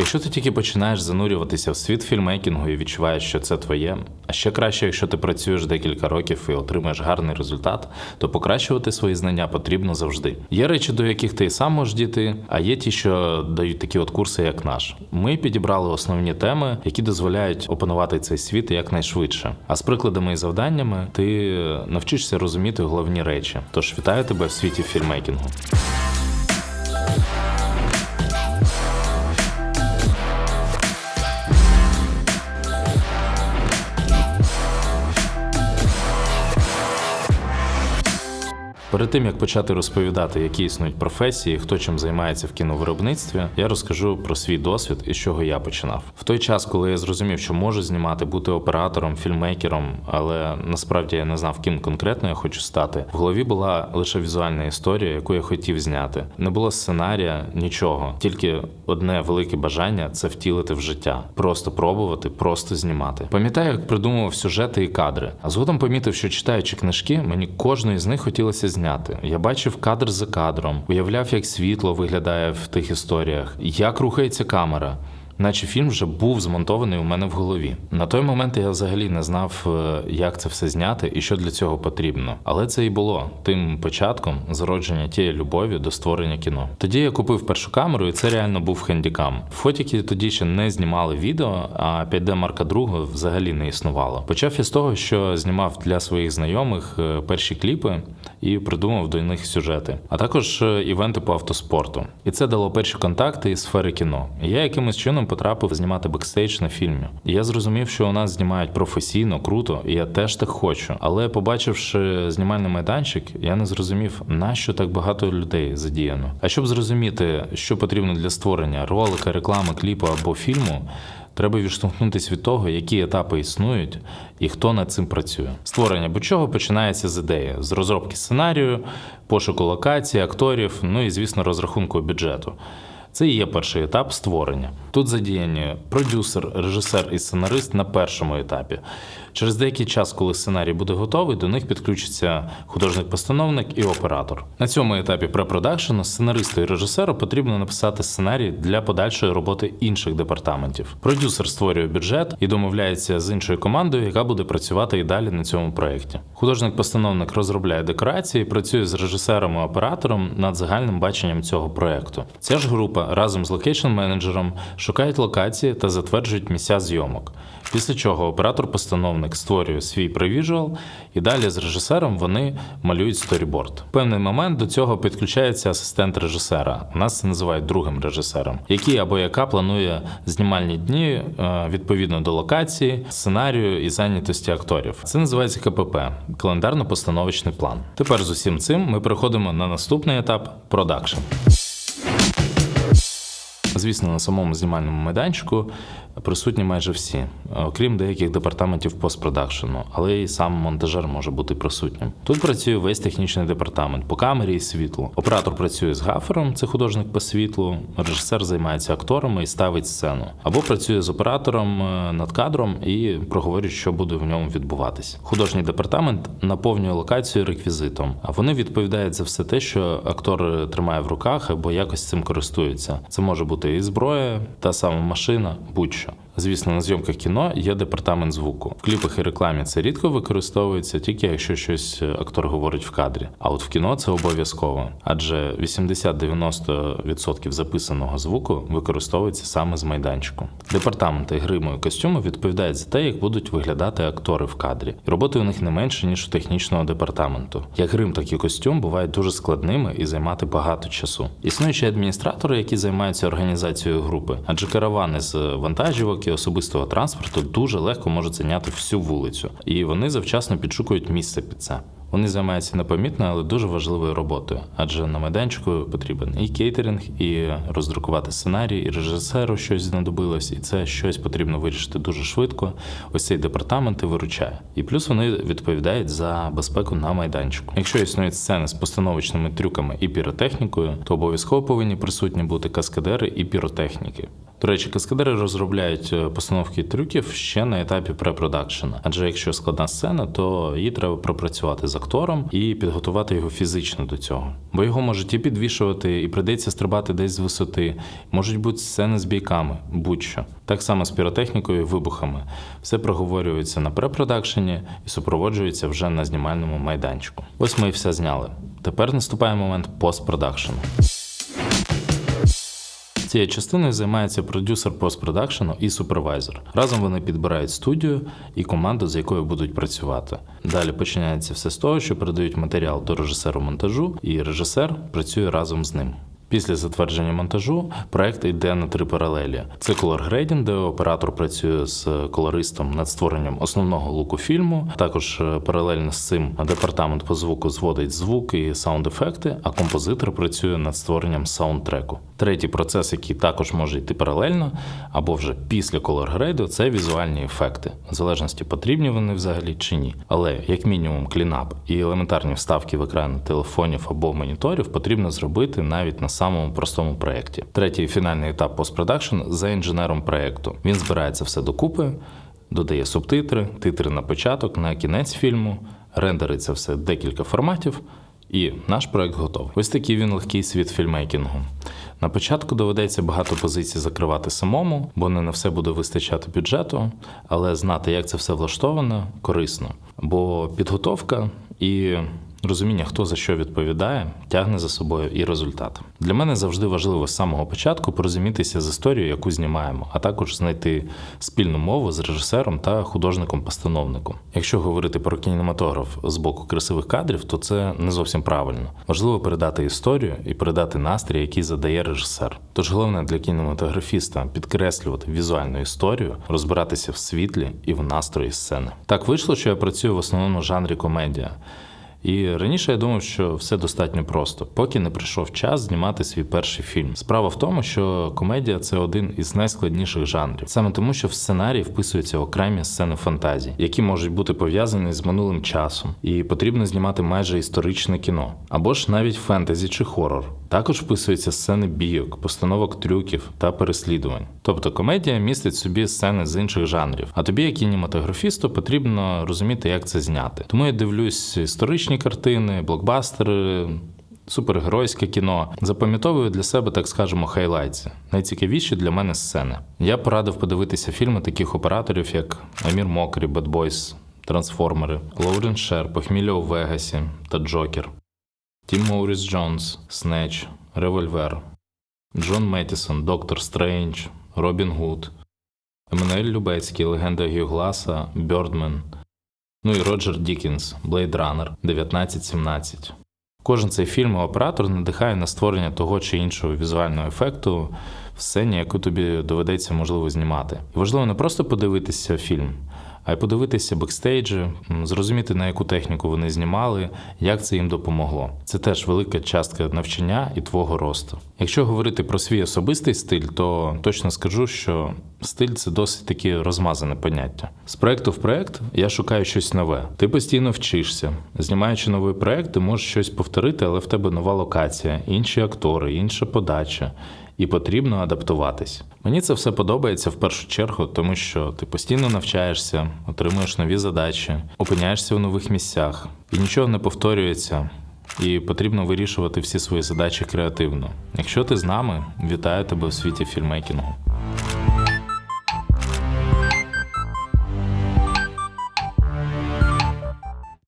Якщо ти тільки починаєш занурюватися в світ фільмейкінгу і відчуваєш, що це твоє, а ще краще, якщо ти працюєш декілька років і отримаєш гарний результат, то покращувати свої знання потрібно завжди. Є речі, до яких ти і сам можеш дійти, а є ті, що дають такі от курси, як наш. Ми підібрали основні теми, які дозволяють опанувати цей світ якнайшвидше. А з прикладами і завданнями ти навчишся розуміти головні речі. Тож вітаю тебе в світі фільмейкінгу. Перед тим як почати розповідати, які існують професії, хто чим займається в кіновиробництві, я розкажу про свій досвід і з чого я починав. В той час, коли я зрозумів, що можу знімати, бути оператором, фільмейкером, але насправді я не знав, ким конкретно я хочу стати. В голові була лише візуальна історія, яку я хотів зняти. Не було сценарія, нічого, тільки одне велике бажання це втілити в життя, просто пробувати, просто знімати. Пам'ятаю, як придумував сюжети і кадри. А згодом помітив, що читаючи книжки, мені кожної з них хотілося зняти. Я бачив кадр за кадром, уявляв, як світло виглядає в тих історіях, як рухається камера. Наче фільм вже був змонтований у мене в голові. На той момент я взагалі не знав, е, як це все зняти і що для цього потрібно. Але це і було тим початком зародження тієї любові до створення кіно. Тоді я купив першу камеру, і це реально був хендікам. Фотіки тоді ще не знімали відео, а 5D Марка II взагалі не існувало. Почав я з того, що знімав для своїх знайомих е, перші кліпи і придумав до них сюжети, а також е, івенти по автоспорту. І це дало перші контакти із сфери кіно. Я якимось чином потрапив знімати бекстейдж на фільмі. І я зрозумів, що у нас знімають професійно, круто, і я теж так хочу. Але побачивши знімальний майданчик, я не зрозумів, нащо так багато людей задіяно. А щоб зрозуміти, що потрібно для створення ролика, реклами, кліпу або фільму. Треба відштовхнутися від того, які етапи існують і хто над цим працює. Створення будь-чого починається з ідеї, з розробки сценарію, пошуку локацій, акторів, ну і звісно, розрахунку бюджету. Це і є перший етап створення. Тут задіяні продюсер, режисер і сценарист на першому етапі. Через деякий час, коли сценарій буде готовий, до них підключиться художник-постановник і оператор. На цьому етапі препродакшену сценаристу і режисеру потрібно написати сценарій для подальшої роботи інших департаментів. Продюсер створює бюджет і домовляється з іншою командою, яка буде працювати і далі на цьому проєкті. Художник-постановник розробляє декорації, працює з режисером і оператором над загальним баченням цього проєкту. Ця ж група разом з локейшн-менеджером шукають локації та затверджують місця зйомок. Після чого оператор-постановник створює свій превіжуал, і далі з режисером вони малюють сторіборд. Певний момент до цього підключається асистент режисера. Нас це називають другим режисером, який або яка планує знімальні дні е, відповідно до локації, сценарію і зайнятості акторів. Це називається КПП календарно-постановочний план. Тепер з усім цим ми переходимо на наступний етап продакшн. Звісно, на самому знімальному майданчику присутні майже всі, окрім деяких департаментів постпродакшену, але і сам монтажер може бути присутнім. Тут працює весь технічний департамент по камері і світлу. Оператор працює з гафером, це художник по світлу, режисер займається акторами і ставить сцену, або працює з оператором е, над кадром і проговорює, що буде в ньому відбуватись. Художній департамент наповнює локацію реквізитом, а вони відповідають за все те, що актор тримає в руках або якось цим користується. Це може бути і зброя, та сама машина, будь-що. Звісно, на зйомках кіно є департамент звуку. В кліпах і рекламі це рідко використовується, тільки якщо щось актор говорить в кадрі. А от в кіно це обов'язково, адже 80-90% записаного звуку використовується саме з майданчику. Департаменти гриму і костюму відповідають за те, як будуть виглядати актори в кадрі. Роботи у них не менше ніж у технічного департаменту. Як грим, так і костюм бувають дуже складними і займати багато часу. Існують ще адміністратори, які займаються організацією групи, адже каравани з вантажівок і особистого транспорту дуже легко можуть зайняти всю вулицю, і вони завчасно підшукують місце під це. Вони займаються непомітною, але дуже важливою роботою, адже на майданчику потрібен і кейтеринг, і роздрукувати сценарій, і режисеру щось знадобилось, і це щось потрібно вирішити дуже швидко. Ось цей департамент і виручає. І плюс вони відповідають за безпеку на майданчику. Якщо існують сцени з постановочними трюками і піротехнікою, то обов'язково повинні присутні бути каскадери і піротехніки. До речі, каскадери розробляють е, постановки трюків ще на етапі препродакшена. Адже якщо складна сцена, то її треба пропрацювати з актором і підготувати його фізично до цього. Бо його можуть і підвішувати, і прийдеться стрибати десь з висоти. Можуть бути сцени з бійками, будь-що. Так само з піротехнікою і вибухами. Все проговорюється на препродакшені і супроводжується вже на знімальному майданчику. Ось ми і все зняли. Тепер наступає момент постпродакшену. Цією частиною займається продюсер постпродакшену і супервайзер. Разом вони підбирають студію і команду, з якою будуть працювати. Далі починається все з того, що передають матеріал до режисеру монтажу, і режисер працює разом з ним. Після затвердження монтажу проект йде на три паралелі: це колор грейдінг, де оператор працює з колористом над створенням основного луку фільму. Також е, паралельно з цим департамент по звуку зводить звук і саунд-ефекти, а композитор працює над створенням саундтреку. Третій процес, який також може йти паралельно, або вже після колор-грейду, це візуальні ефекти, в залежності потрібні вони взагалі чи ні. Але як мінімум клінап і елементарні вставки в екрани телефонів або моніторів потрібно зробити навіть на самому простому проєкті. Третій фінальний етап постпродакшн за інженером проєкту. Він збирає це все докупи, додає субтитри, титри на початок, на кінець фільму, рендериться все декілька форматів. І наш проект готовий. Ось такий він легкий світ фільмейкінгу. На початку доведеться багато позицій закривати самому, бо не на все буде вистачати бюджету, але знати, як це все влаштовано, корисно. Бо підготовка і розуміння, хто за що відповідає, тягне за собою і результат. Для мене завжди важливо з самого початку порозумітися з історією, яку знімаємо, а також знайти спільну мову з режисером та художником-постановником. Якщо говорити про кінематограф з боку красивих кадрів, то це не зовсім правильно. Важливо передати історію і передати настрій, який задає режисер. Тож головне для кінематографіста підкреслювати візуальну історію, розбиратися в світлі і в настрої сцени. Так вийшло, що я працюю в основному жанрі комедія. І раніше я думав, що все достатньо просто, поки не прийшов час знімати свій перший фільм. Справа в тому, що комедія це один із найскладніших жанрів, саме тому, що в сценарій вписуються окремі сцени фантазії, які можуть бути пов'язані з минулим часом, і потрібно знімати майже історичне кіно, або ж навіть фентезі чи хорор. Також вписуються сцени бійок, постановок трюків та переслідувань. Тобто комедія містить собі сцени з інших жанрів. А тобі, як кінематографісту, потрібно розуміти, як це зняти. Тому я дивлюсь історичні картини, блокбастери. Супергеройське кіно запам'ятовую для себе, так скажемо, хайлайтси. Найцікавіші для мене сцени. Я порадив подивитися фільми таких операторів, як Амір Мокрі, Boys, Трансформери, Лоурен Шер, Похмілля у Вегасі та Джокер. Тім Моуріс Джонс, Снеч, Револьвер, Джон Меттісон, Доктор Стрендж, Робін Гуд, Еммануель Любецький, Легенда Гюгласа, Бьордмен, ну і Роджер Дікінс, Блейд Раннер 1917. Кожен цей фільм і оператор надихає на створення того чи іншого візуального ефекту в сцені, яку тобі доведеться можливо знімати. І важливо не просто подивитися фільм, а й подивитися бекстейджі, зрозуміти на яку техніку вони знімали, як це їм допомогло. Це теж велика частка навчання і твого росту. Якщо говорити про свій особистий стиль, то точно скажу, що стиль це досить таки розмазане поняття. З проекту в проект я шукаю щось нове. Ти постійно вчишся. Знімаючи новий проект, ти можеш щось повторити, але в тебе нова локація, інші актори, інша подача і потрібно адаптуватись. Мені це все подобається в першу чергу, тому що ти постійно навчаєшся, отримуєш нові задачі, опиняєшся в нових місцях, і нічого не повторюється. І потрібно вирішувати всі свої задачі креативно. Якщо ти з нами, вітаю тебе у світі фільмейкінгу.